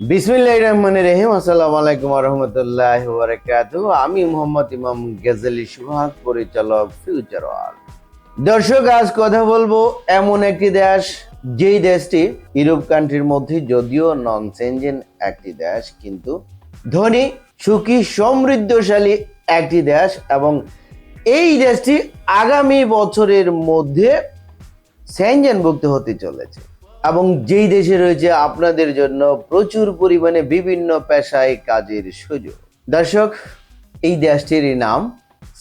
বিসমিল্লাহ রহমান রহিম। আসসালামু আলাইকুম রহমতুল্লাহ বারাকাতু আমি মোহাম্মদ ইমাম গেজালি সুহাগ, পরিচালক ফিউচার দর্শক, আজ কথা বলব এমন একটি দেশ, যেই দেশটি ইউরোপ কান্ট্রির মধ্যে যদিও নন সেঞ্জেন একটি দেশ, কিন্তু ধনী, সুখী, সমৃদ্ধশালী একটি দেশ এবং এই দেশটি আগামী বছরের মধ্যে সেঞ্জনভুক্ত হতে চলেছে। এবং যেই দেশে রয়েছে আপনাদের জন্য প্রচুর পরিমাণে বিভিন্ন পেশায় কাজের সুযোগ। দর্শক, এই দেশটির নাম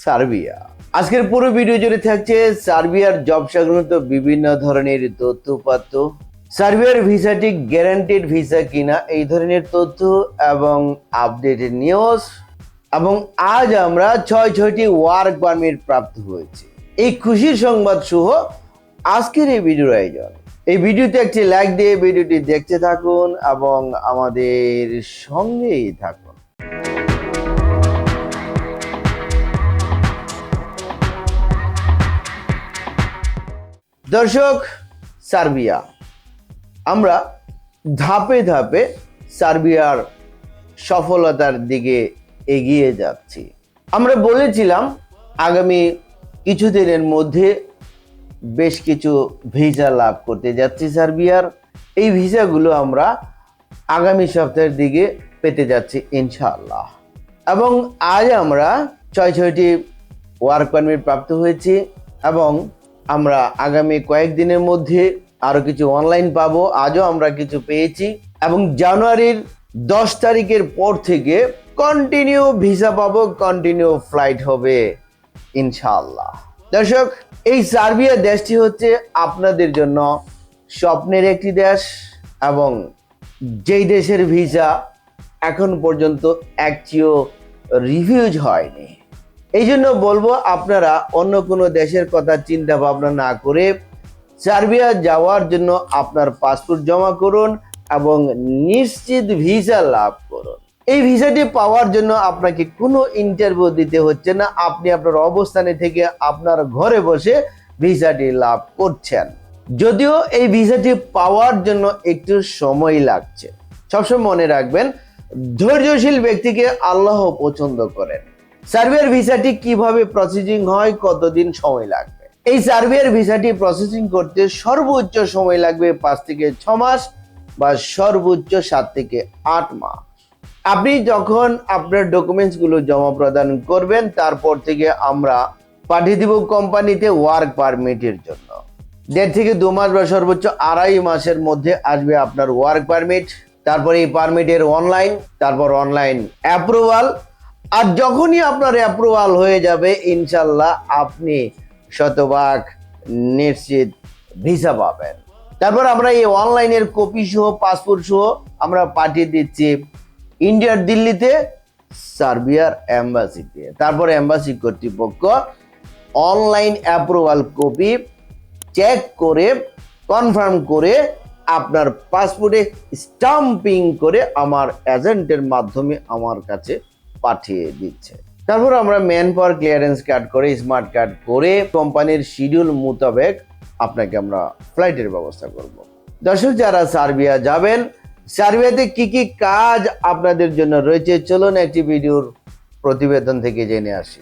সার্বিয়া। আজকের পুরো ভিডিও জুড়ে থাকছে সার্বিয়ার জব সংক্রান্ত বিভিন্ন ধরনের তথ্যপাত্র। সার্বিয়ার ভিসাটি গ্যারান্টেড ভিসা কিনা এই ধরনের তথ্য এবং আপডেটেড নিউজ এবং আজ আমরা ছয় ছয়টি ওয়ার্ক পারমিট প্রাপ্ত হয়েছে। এই খুশির সংবাদ সহ আজকের এই ভিডিওর আয়োজন। এই ভিডিওতে একটি লাইক দিয়ে ভিডিওটি দেখতে থাকুন এবং আমাদের সঙ্গেই থাকুন। দর্শক, সার্বিয়া। আমরা ধাপে ধাপে সার্বিয়ার সফলতার দিকে এগিয়ে যাচ্ছি। আমরা বলেছিলাম, আগামী কিছুদিনের মধ্যে বেশ কিছু ভিসা লাভ করতে যাচ্ছি সার্বিয়ার এই ভিসাগুলো আমরা আগামী সপ্তাহের দিকে পেতে যাচ্ছি, ইনশাআল্লাহ। এবং আজ আমরা ছয় ছয়টি ওয়ার্ক পারমিট প্রাপ্ত হয়েছি এবং আমরা আগামী কয়েকদিনের মধ্যে আরও কিছু অনলাইন পাবো, আজও আমরা কিছু পেয়েছি এবং জানুয়ারির দশ তারিখের পর থেকে কন্টিনিউ ভিসা পাবো কন্টিনিউ ফ্লাইট হবে, ইনশাআল্লাহ। দর্শক, এই সার্বিয়া দেশটি হচ্ছে আপনাদের জন্য স্বপ্নের একটি দেশ এবং যেই দেশের ভিসা এখন পর্যন্ত একটিও রিভিউজ হয়নি। এই জন্য বলব আপনারা অন্য কোনো দেশের কথা চিন্তা ভাবনা না করে সার্বিয়া যাওয়ার জন্য আপনার পাসপোর্ট জমা করুন এবং নিশ্চিত ভিসা লাভ করুন। এই ভিসাটি পাওয়ার জন্য আপনাকে কোনো ইন্টারভিউ দিতে হচ্ছে না। আপনি আপনার অবস্থানে থেকে আপনার ঘরে বসে ভিসাটি লাভ করছেন। যদিও এই ভিসাটি পাওয়ার জন্য একটু সময় লাগছে। সবসময় মনে রাখবেন, ধৈর্যশীল ব্যক্তিকে আল্লাহ পছন্দ করেন। সার্বিয়ার ভিসাটি কীভাবে প্রসেসিং হয়, কতদিন সময় লাগবে? এই সার্বিয়ার ভিসাটি প্রসেসিং করতে সর্বোচ্চ সময় লাগবে পাঁচ থেকে ছ মাস বা সর্বোচ্চ সাত থেকে আট মাস। আপনি যখন আপনার ডকুমেন্টসগুলো জমা প্রদান করবেন, তারপর থেকে আমরা পাঠিয়ে দিব কোম্পানিতে ওয়ার্ক পারমিটের জন্য। দেড় থেকে দু মাস বা সর্বোচ্চ আড়াই মাসের মধ্যে আসবে আপনার ওয়ার্ক পারমিট তারপর এই পারমিটের অনলাইন তারপর অনলাইন অ্যাপ্রুভাল আর যখনই আপনার অ্যাপ্রুভাল হয়ে যাবে, ইনশাল্লাহ আপনি শতভাগ নিশ্চিত ভিসা পাবেন। তারপর আমরা এই অনলাইনের কপি সহ পাসপোর্ট সহ আমরা পাঠিয়ে দিচ্ছি ইন্ডিয়ার দিল্লিতে, সার্বিয়ার এম্বাসিতে। তারপর এম্বাসি কর্তৃপক্ষ অনলাইন অ্যাপ্রুভাল কপি চেক করে, কনফার্ম করে আপনার পাসপোর্টে স্টাম্পিং করে আমার এজেন্টের মাধ্যমে আমার কাছে পাঠিয়ে দিচ্ছে। তারপর আমরা ম্যান পাওয়ার ক্লিয়ারেন্স কার্ড করে, স্মার্ট কার্ড করে কোম্পানির শিডিউল মোতাবেক আপনাকে আমরা ফ্লাইটের ব্যবস্থা করব। দর্শক, যারা সার্বিয়া যাবেন সার্বিয়াতে কি কি কাজ আপনাদের জন্য রয়েছে? চলুন একটি ভিডিওর প্রতিবেদন থেকে জেনে আসি।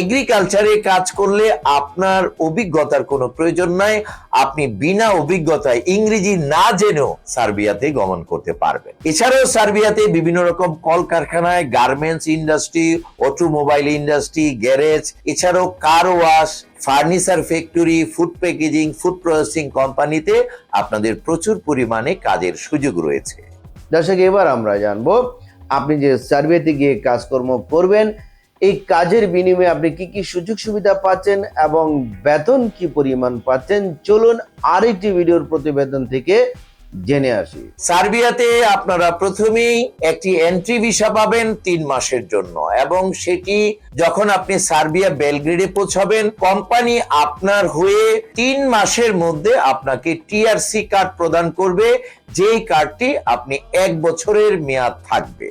এগ্রিকালচারে কাজ করলে আপনার অভিজ্ঞতার কোনো প্রয়োজন নাই। আপনি বিনা অভিজ্ঞতায় ইংরেজি না জেনেও সার্বিয়াতে গমন করতে পারবেন। এছাড়াও সার্বিয়াতে বিভিন্ন রকম কলকারখানায় garments industry automobile industry garage এছাড়াও car wash furniture factory food packaging food processing কোম্পানিতে আপনাদের প্রচুর পরিমাণে কাজের সুযোগ রয়েছে। দর্শক, এবার আমরা জানব, আপনি যে সার্ভেতে গিয়ে কাজকর্ম করবেন এই কাজের বিনিময়ে আপনি কি কি সুযোগ সুবিধা পাচ্ছেন এবং বেতন কি পরিমাণ পাচ্ছেন? চলুন আরেকটি ভিডিওর প্রতিবেদন থেকে জেনে আসি। সার্বিয়াতে আপনারা প্রথমেই একটি এন্ট্রি ভিসা পাবেন তিন মাসের জন্য এবং সেটি যখন আপনি সার্বিয়া বেলগ্রেডে পৌঁছাবেন, কোম্পানি আপনার হয়ে তিন মাসের মধ্যে আপনাকে টিআরসি কার্ড প্রদান করবে, যেই কার্ডটি আপনি এক বছরের মেয়াদ থাকবে।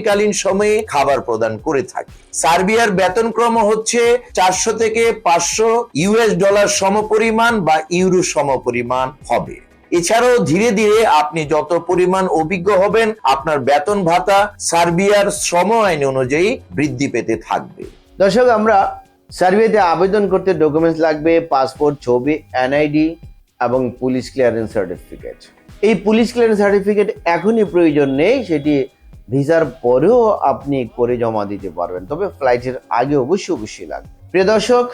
ডিউটিকালীন সময়ে খাবার প্রদান করে থাকে। সার্বিয়ার বেতনক্রম হচ্ছে চারশো থেকে পাঁচশো ইউএস ডলার সমপরিমাণ বা ইউরো সমপরিমাণ হবে। এছাড়াও ধীরে ধীরে আপনি যত পরিমাণ অভিজ্ঞ হবেন, আপনার বেতন ভাতা সার্বিয়ার শ্রম আইন অনুযায়ী বৃদ্ধি পেতে থাকবে। দর্শক, আমরা সার্ভেতে আবেদন করতে ডকুমেন্টস লাগবে, পাসপোর্ট, ছবি, এনআইডি এবং পুলিশ ক্লিয়ারেন্স সার্টিফিকেট। এই পুলিশ ক্লিয়ারেন্স সার্টিফিকেট এখনই প্রয়োজন নেই, সেটি ভিসার পরেও আপনি করে জমা দিতে পারবেন। তবে ফ্লাইটের আগে অবশ্যই অবশ্যই লাগবে। প্রিয় দর্শক,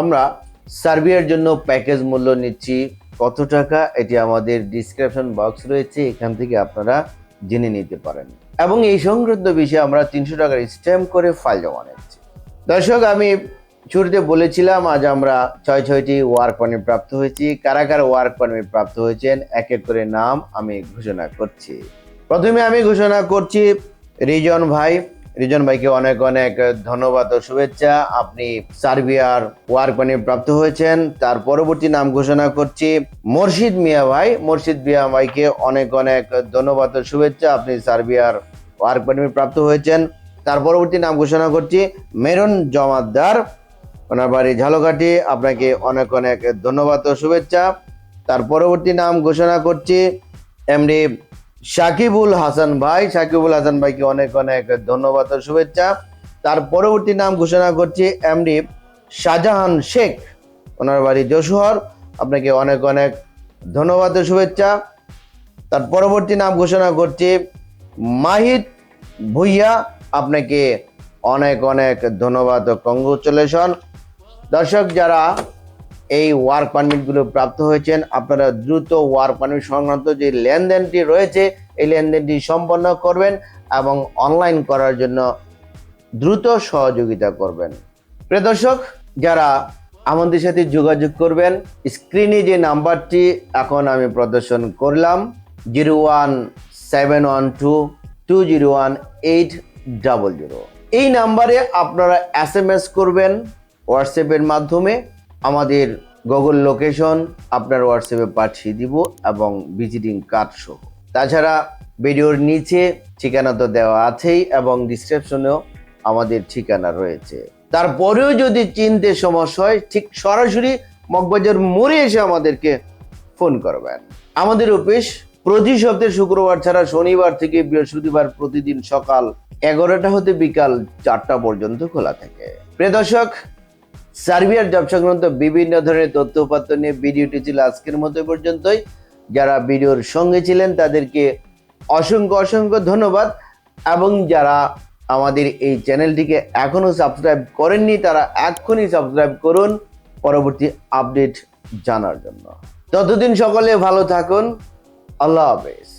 আমরা সার্বিয়ার জন্য প্যাকেজ মূল্য নিচ্ছি কত টাকা? এটি আমাদের ডিসক্রিপশন বক্স রয়েছে, এখান থেকে আপনারা জেনে নিতে পারেন। এবং এই সংক্রান্ত বিষয়ে আমরা তিনশো টাকার স্ট্যাম্প করে ফাইল জমা নিচ্ছি। দর্শক, আমি শুরুতে বলেছিলাম, আজ আমরা ছয় ছয়টি ওয়ার্ক পারমিট প্রাপ্ত হয়েছি। কারা কারা ওয়ার্ক পারমিট প্রাপ্ত হয়েছেন? এক এক করে নাম আমি ঘোষণা করছি। প্রথমে আমি ঘোষণা করছি, রিজন ভাই, রিজন ভাইকে অনেক অনেক ধন্যবাদ ও শুভেচ্ছা। আপনি সার্বিয়ার ওয়ার্ক পারমিট প্রাপ্ত হয়েছেন। তার পরবর্তী নাম ঘোষণা করছি, মুর্শিদ মিয়া ভাই। মুর্শিদ মিয়া ভাইকে অনেক অনেক ধন্যবাদ ও শুভেচ্ছা। আপনি সার্বিয়ার ওয়ার্ক পারমিট প্রাপ্ত হয়েছেন। তার পরবর্তী নাম ঘোষণা করছি, মেরুন জমাদ্দার ওনার বাড়ি ঝালকাঠি। আপনাকে অনেক অনেক ধন্যবাদ ও শুভেচ্ছা। তার পরবর্তী নাম ঘোষণা করছি, এমডি সাকিবুল হাসান ভাই সাকিবুল হাসান ভাইকে অনেক অনেক ধন্যবাদ ও শুভেচ্ছা। তার পরবর্তী নাম ঘোষণা করছি এমডি শাহজাহান শেখ, ওনার বাড়ি যশোহর। আপনাকে অনেক অনেক ধন্যবাদ ও শুভেচ্ছা। তার পরবর্তী নাম ঘোষণা করছি মাহিত ভুইয়া, আপনাকে অনেক অনেক ধন্যবাদ ও কংগ্রেচুলেশন। দর্শক যারা এই ওয়ার্ক পারমিটগুলো প্রাপ্ত হয়েছেন। আপনারা দ্রুত ওয়ার্ক পারমিট সংক্রান্ত যে লেনদেনটি রয়েছে, এই লেনদেনটি সম্পন্ন করবেন এবং অনলাইন করার জন্য দ্রুত সহযোগিতা করবেন। প্রিয় দর্শক, যারা আমাদের সাথে যোগাযোগ করবেন, স্ক্রিনে যে নাম্বারটি, এখন আমি প্রদর্শন করলাম, zero one seven one two two zero one eight double zero. এই নাম্বারে আপনারা এস এম এস করবেন, হোয়াটসঅ্যাপের মাধ্যমে। আমাদের গুগল লোকেশন আপনার হোয়াটসঅ্যাপে পাঠিয়ে দিব এবং ভিজিটিং কার্ড সহ। তাছাড়া ভিডিওর নিচে ঠিকানা তো দেওয়া আছেই এবং ডিসক্রিপশনেও আমাদের ঠিকানা রয়েছে। তারপরেও যদি চিনতে সমস্যা হয়, ঠিক সরাসরি মগবাজার মোড়ে এসে আমাদেরকে ফোন করবেন। আমাদের অফিস প্রতি সপ্তাহে শুক্রবার ছাড়া শনিবার থেকে বৃহস্পতিবার প্রতিদিন সকাল এগারোটা হতে বিকাল চারটা পর্যন্ত খোলা থাকে। প্রিয় দর্শক সার্বিয়ার জব সংক্রান্ত বিভিন্ন ধরনের তথ্য উপাত্ত নিয়ে ভিডিওটি ছিল আজকের মতো পর্যন্তই। যারা ভিডিওর সঙ্গে ছিলেন, তাদেরকে অসংখ্য অসংখ্য ধন্যবাদ। এবং যারা আমাদের এই চ্যানেলটিকে এখনও সাবস্ক্রাইব করেননি, তারা এক্ষুনি সাবস্ক্রাইব করুন পরবর্তী আপডেট জানার জন্য। ততদিন সকলে ভালো থাকুন। আল্লাহ হাফেজ।